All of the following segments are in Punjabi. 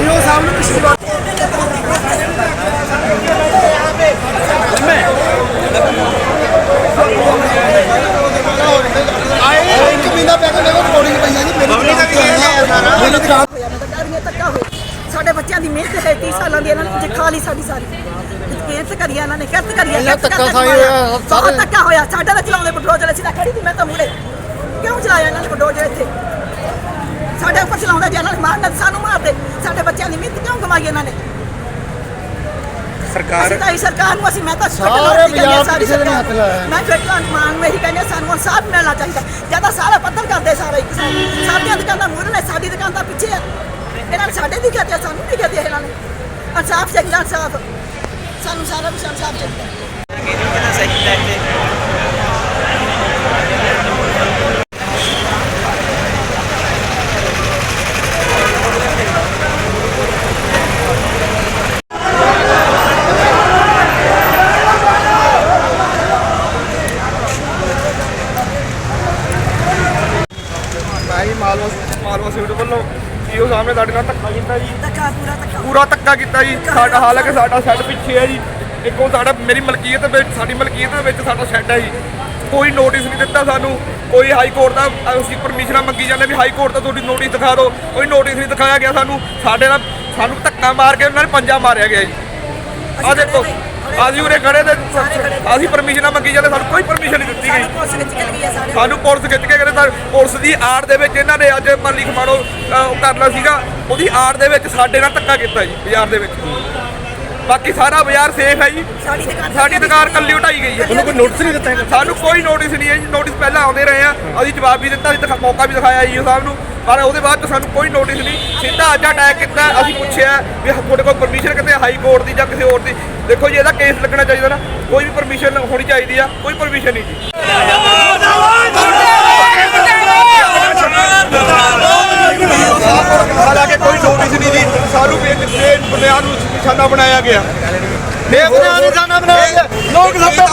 ਇਹ ਸਾਹਮਣੇ ਪਿਛਲੀ ਵਾਰ ਲਈ ਸਾਡੀ ਸਾਰੀ। ਮਿਹਨਤ ਕਰੀ ਆ ਇਹਨਾਂ ਨੇ ਕਿਰਤ ਕਰੀ ਆ ਇਹਨਾਂ ਕਿਰਤ ਧੱਕਾ ਖਾਈ। ਹੋਇਆ, ਸਾਰੇ। ਧੱਕਾ ਹੋਇਆ ਸਾਡਾ ਤਾਂ ਚਲਾਉਂਦੇ ਪੈਟਰੋਲ ਚਲੇ ਸੀ ਤਾਂ ਖੜੀ ਸੀ ਮੈਂ ਤਾਂ ਮੁੜੇ ਕਿਉਂ ਚਲਾਇਆ ਇਹਨਾਂ ਨੇ ਪੈਟਰੋਲ ਜਿਹੜੇ ਇੱਥੇ? ਸਾਡੇ ਉੱਪਰ ਚਲਾਉਂਦਾ ਜੇ ਇਹਨਾਂ ਨੇ ਮਾਰਨਾ ਤਾਂ ਸਾਨੂੰ ਮਾਰਦੇ। ਸਾਡੇ ਬੱਚਿਆਂ ਦੀ ਮਿਹਨਤ ਕਿਉਂ ਕਮਾਈ ਇਹਨਾਂ ਨੇ? ਸਰਕਾਰ ਅਸੀਂ ਤਾਂ ਇਹ ਸਰਕਾਰ ਨੂੰ ਅਸੀਂ ਮੈਂ ਤਾਂ ਸਾਰੇ ਪੰਜਾਬ ਸਾਰੀ ਕਿਸੇ ਨੇ ਹੱਥ ਲਾਇਆ। ਮੈਂ ਫਟਲਾਟ ਮਾਨ ਮੈਂ ਹੀ ਕਹਿੰਦੀ ਸਾਨੂੰ ਇਨਸਾਫ ਮਿਲਣਾ ਚਾਹੀਦਾ। ਇਨਸਾਫ ਚਾਹੀਦਾ ਇਨਸਾਫ ਸਾਨੂੰ ਸਾਰਾ ਕੁਛ ਇਨਸਾਫ ਚਾਹੀਦਾ ਮੈਂ ਹੀ ਮਾਲਵਾ ਮਾਲਵਾ ਸੀਟ ਵੱਲੋਂ ਸਾਹਮਣੇ ਸਾਡੇ ਨਾਲ ਧੱਕਾ ਕੀਤਾ ਜੀ। ਧੱਕਾ ਪੂਰਾ ਧੱਕਾ। ਪੂਰਾ ਧੱਕਾ ਕੀਤਾ ਜੀ। ਸਾਡਾ ਹਾਲਾਂਕਿ ਸਾਡਾ। ਸੈੱਟ ਪਿੱਛੇ ਹੈ ਜੀ। ਇੱਕੋ ਸਾਡਾ ਮੇਰੀ ਮਲਕੀਅਤ ਵਿੱਚ ਸਾਡੀ ਮਲਕੀਅਤ ਦੇ ਵਿੱਚ ਸਾਡਾ ਸੈੱਟ ਹੈ ਜੀ। ਕੋਈ ਨੋਟਿਸ ਨਹੀਂ ਦਿੱਤਾ ਸਾਨੂੰ। ਕੋਈ ਹਾਈ ਕੋਰਟ ਦਾ ਅਸੀਂ ਪਰਮਿਸ਼ਨਾਂ ਮੰਗੀ ਜਾਂਦੇ ਵੀ ਹਾਈ ਕੋਰਟ ਦਾ ਤੁਹਾਡੀ ਨੋਟਿਸ ਦਿਖਾ ਦਿਓ। ਕੋਈ ਨੋਟਿਸ ਨਹੀਂ ਦਿਖਾਇਆ ਗਿਆ ਸਾਨੂੰ। ਸਾਡੇ ਨਾਲ ਸਾਨੂੰ ਧੱਕਾ ਮਾਰ ਕੇ ਉਹਨਾਂ ਨੇ ਪੰਜਾ ਮਾਰਿਆ ਗਿਆ ਜੀ। ਆ ਦੇਖੋ। ਅਸੀਂ ਉਰੇ ਖੜੇ ਤੇ ਅਸੀਂ ਪਰਮਿਸ਼ਨਾਂ ਮੰਗੀ ਜਾਂਦੇ ਸਾਨੂੰ ਕੋਈ ਪਰਮਿਸ਼ਨ ਨਹੀਂ ਦਿੱਤੀ ਗਈ। ਸਾਨੂੰ ਪੁਲਿਸ ਖਿੱਚ ਕੇ ਕਹਿੰਦੇ ਤਾਂ ਪੁਲਿਸ ਦੀ ਆੜ ਦੇ ਵਿੱਚ ਇਹਨਾਂ ਨੇ ਅੱਜ ਮਾਲੀ ਖਮਾੜੋ ਉਹ ਕਰਨਾ ਸੀਗਾ। ਉਹਦੀ ਆੜ ਦੇ ਵਿੱਚ ਸਾਡੇ ਨਾਲ ਧੱਕਾ ਕੀਤਾ ਜੀ ਬਾਜ਼ਾਰ ਦੇ ਵਿੱਚ। ਬਾਕੀ ਸਾਰਾ ਬਾਜ਼ਾਰ ਸੇਫ ਹੈ ਜੀ। ਸਾਡੀ ਦੁਕਾਨ ਸਾਡੀ ਦੁਕਾਨ ਕੱਲੀ ਉਟਾਈ ਗਈ ਹੈ। ਉਹਨੂੰ ਕੋਈ ਨੋਟਿਸ ਨਹੀਂ ਦਿੱਤਾ ਸਾਨੂੰ ਕੋਈ ਨੋਟਿਸ ਨਹੀਂ ਹੈ ਜੀ। ਨੋਟਿਸ ਪਹਿਲਾਂ ਆਉਂਦੇ ਰਹੇ ਆ। ਅਸੀਂ ਜਵਾਬ ਵੀ ਦਿੱਤਾ ਅਸੀਂ ਦਿਖਾ- ਮੌਕਾ ਵੀ ਦਿਖਾਇਆ ਜੀ ਸਾਹਿਬ ਨੂੰ। ਪਰ ਉਹਦੇ ਬਾਅਦ ਤੋਂ ਸਾਨੂੰ ਕੋਈ ਨੋਟਿਸ ਨਹੀਂ। ਸਿੱਧਾ ਅੱਜ ਅਟੈਕ ਕੀਤਾ ਅਸੀਂ ਪੁੱਛਿਆ ਵੀ ਤੁਹਾਡੇ ਕੋਲ ਪਰਮਿਸ਼ਨ ਕਿਤੇ ਹਾਈ ਕੋਰਟ ਦੀ ਜਾਂ ਕਿਸੇ ਹੋਰ ਦੀ? ਦੇਖੋ ਜੀ ਇਹਦਾ ਕੇਸ ਲੱਗਣਾ ਚਾਹੀਦਾ ਨਾ। ਕੋਈ ਵੀ ਪਰਮਿਸ਼ਨ ਹੋਣੀ ਚਾਹੀਦੀ ਆ ਕੋਈ ਪਰਮਿਸ਼ਨ ਨਹੀਂ ਜੀ। ਹਾਲਾਂਕਿ ਕੋਈ ਨੋਟਿਸ ਨਹੀਂ ਜੀ। ਸਾਨੂੰ ਇਹ ਬੁਨਿਆਦ ਨੂੰ ਨਿਸ਼ਾਨਾ ਬਣਾਇਆ ਗਿਆ। ਬੇਬੁਨਿਆਦ ਨਿਸ਼ਾਨਾ ਬਣਾਇਆ। ਲੋਕ ਸਭ ਤੋਂ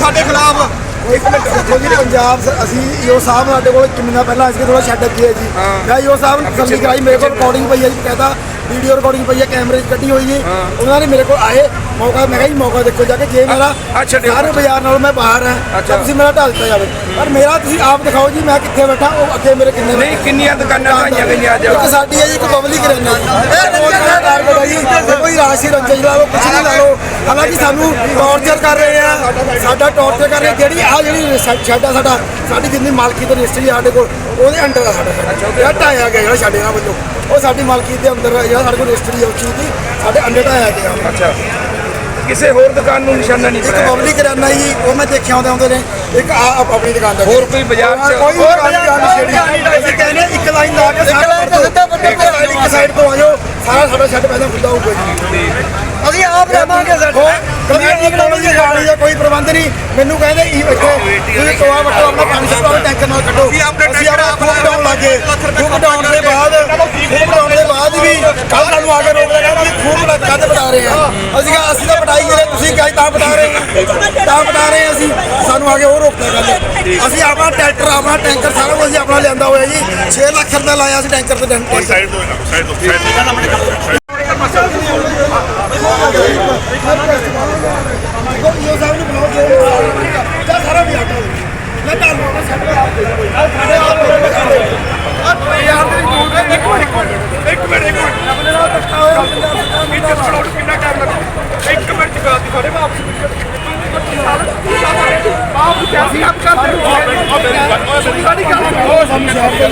ਸਾਡੇ ਖਿਲਾਫ ਇੱਕ ਮਿੰਟ ਦੇਖੋ ਜੀ ਪੰਜਾਬ ਅਸੀਂ ਈਓ ਸਾਹਿਬ ਸਾਡੇ ਕੋਲ ਮਹੀਨਾ ਪਹਿਲਾਂ ਅਸੀਂ ਥੋੜਾ ਛੱਡ ਅੱਗੇ ਹੈ ਜੀ। ਮੈਂ ਈਓ ਸਾਹਿਬ ਨੂੰ ਤਸੱਲੀ ਕਰਾਈ ਮੇਰੇ ਕੋਲ ਰਿਕਾਰਡਿੰਗ ਪਈ ਹੈ ਜੀ ਕਹਿੰਦਾ ਵੀਡੀਓ ਰਿਕਾਰਡਿੰਗ ਪਈ ਹੈ ਕੈਮਰੇ 'ਚ ਕੱਢੀ ਹੋਈ ਜੀ ਉਹਨਾਂ ਨੇ ਮੇਰੇ ਕੋਲ ਆਏ। ਮੌਕਾ ਮੈਂ ਕਿਹਾ ਜੀ ਮੌਕਾ ਦੇਖੋ ਜਾ ਕੇ ਜੇ ਮੇਰਾ ਅੱਛਾ। ਸਾਰੇ ਬਾਜ਼ਾਰ ਨਾਲੋਂ ਮੈਂ ਬਾਹਰ ਹਾਂ। ਤਾਂ ਤੁਸੀਂ ਮੇਰਾ ਢਾਲ ਦਿੱਤਾ ਜਾਵੇ। ਪਰ ਮੇਰਾ ਤੁਸੀਂ ਆਪ ਦਿਖਾਓ ਜੀ ਮੈਂ ਕਿੱਥੇ ਬੈਠਾ ਉਹ ਅੱਗੇ ਮੇਰੇ ਕਿੰਨੇ ਨਹੀਂ ਕਿੰਨੀਆਂ ਦੁਕਾਨਾਂ ਢਾਈਆਂ ਗਈਆਂ ਅੱਜ? ਇੱਕ ਸਾਡੀ ਹੈ ਜੀ ਇੱਕ ਪਬਲਿਕ ਰਹਿਣਾ ਕੋਈ ਰਾਸ਼ੀ ਰੰਜਨ ਲਾ ਲਓ ਕੁਛ ਨਹੀਂ ਲਾ ਲਓ। ਹਾਲਾਂਕਿ ਸਾਨੂੰ ਟੌਰਚਰ ਕਰ ਰਹੇ ਆ ਸਾਡਾ ਟੌਰਚਰ ਕਰ ਰਹੇ ਜਿਹੜੀ ਆ ਜਿਹੜੀ ਸ਼ੈਡ ਸਾਡਾ ਸਾਡੀ ਜਿੰਨੀ ਮਾਲਕੀ ਤੇ ਰਜਿਸਟਰੀ ਆ ਸਾਡੇ ਕੋਲ ਉਹਦੇ ਅੰਡਰ ਆ ਸਾਡਾ ਇਹ ਢਾਇਆ ਗਿਆ ਜਿਹੜਾ ਸਾਡੇ ਨਾਲ ਵੱਲੋਂ ਉਹ ਸਾਡੀ ਮਾਲਕੀ ਦੇ ਅੰਦਰ ਜਿਹੜਾ ਸਾਡੇ ਕੋਲ ਰਜਿਸਟਰੀ ਆ ਉਸ ਚੀਜ਼ ਦੀ ਸਾਡੇ ਅੰਡਰ ਢਾਇਆ ਗਿਆ। ਅੱਛਾ। ਕਿਸੇ ਹੋਰ ਦੁਕਾਨ ਨੂੰ ਨਿਸ਼ਾਨਾ ਨਹੀਂ ਇੱਕ ਬਣਾਇਆ। ਪਬਲਿਕ ਜੀ ਉਹ ਮੈਂ ਦੇਖਿਆ ਆਉਂਦੇ ਆਉਂਦੇ ਨੇ। ਇੱਕ ਆ ਆਪਣੀ ਦੁਕਾਨ ਦਾ। ਹੋਰ ਕੋਈ ਬਾਜ਼ਾਰ 'ਚ- ਕੋਈ ਦੁਕਾਨ ਨਹੀਂ ਛੇੜੀ ਅਸੀਂ ਕਹਿੰਦੇ ਇੱਕ ਲਾਈਨ ਲਾ ਕੇ ਸਾਰਾ ਇੱਕ ਸਾਈਡ ਤੋਂ ਆ ਜਾਓ ਸਾਰਾ ਸਾਡਾ ਸ਼ੈੱਡ ਪਹਿਲਾਂ ਖੁੱਲ੍ਹਾ ਹੋਊਗਾ ਜੀ। ਅਸੀਂ ਆਪ ਰਵਾਂਗੇ ਸਰ ਗਾੜੀ ਦਾ ਕੋਈ ਪ੍ਰਬੰਧ ਨਹੀਂ। ਮੈਨੂੰ ਕਹਿੰਦੇ ਇਹ ਇੱਥੇ ਤੁਸੀਂ ਟੋਆ ਵੱਟੋ ਆਪਣਾ ਪਾਣੀ ਸਪਲਾਈ ਟੈਂਕਰ ਨਾਲ ਕੱਢੋ। ਅਸੀਂ ਆਪਣਾ ਖੂਬ ਡਾਉਣ ਲੱਗੇ। ਖੂਬ ਡਾਉਣ ਦੇ ਬਾਅਦ ਵੀ ਕੱਲ ਸਾਨੂੰ ਆ ਕੇ ਰੋਕ ਲਿਆ ਕਹਿੰਦੇ ਖੂਬ ਲੱਗਾ ਤੇ ਬਤਾ ਰਹੇ ਆ। ਅਸੀਂ ਕਿਹਾ ਅਸੀਂ ਤਾਂ ਬਟਾਈ ਜਿਹੜੇ ਤੁਸੀਂ ਕਹੀ ਤਾਂ ਬਤਾ ਰਹੇ ਆ ਤਾਂ ਬਤਾ ਰਹੇ ਆ ਅਸੀਂ। ਸਾਨੂੰ ਆ ਕੇ ਉਹ ਰੋਕ ਲਿਆ ਕਹਿੰਦੇ ਅਸੀਂ ਆਪਣਾ ਟਰੈਕਟਰ ਆਪਣਾ ਟੈਂਕਰ ਸਾਰਾ ਕੁਝ ਆਪਣਾ ਲਿਆਂਦਾ ਹੋਇਆ ਜੀ। 6 ਲੱਖ ਰੁਪਏ ਲਾਇਆ ਸੀ ਟੈਂਕਰ ਤੇ ਟੈਂਕਰ ਸਾਈਡ ਤੋਂ ਸਾਈਡ ਤੋਂ ਸਾਈਡ ਸਾਰਾ ਵੀ ਆਟਾ ਸੈੱਟ ਕਰਾ ਸਾਡੇ ਵਾਪਸ ਆਪ ਕਿਆ ਸੀ ਆਪ ਕਰਦੇ ਹੋ ਮੇਰੀ ਗੱਲ ਉਹ ਸਮਝਾ ਦਿਓ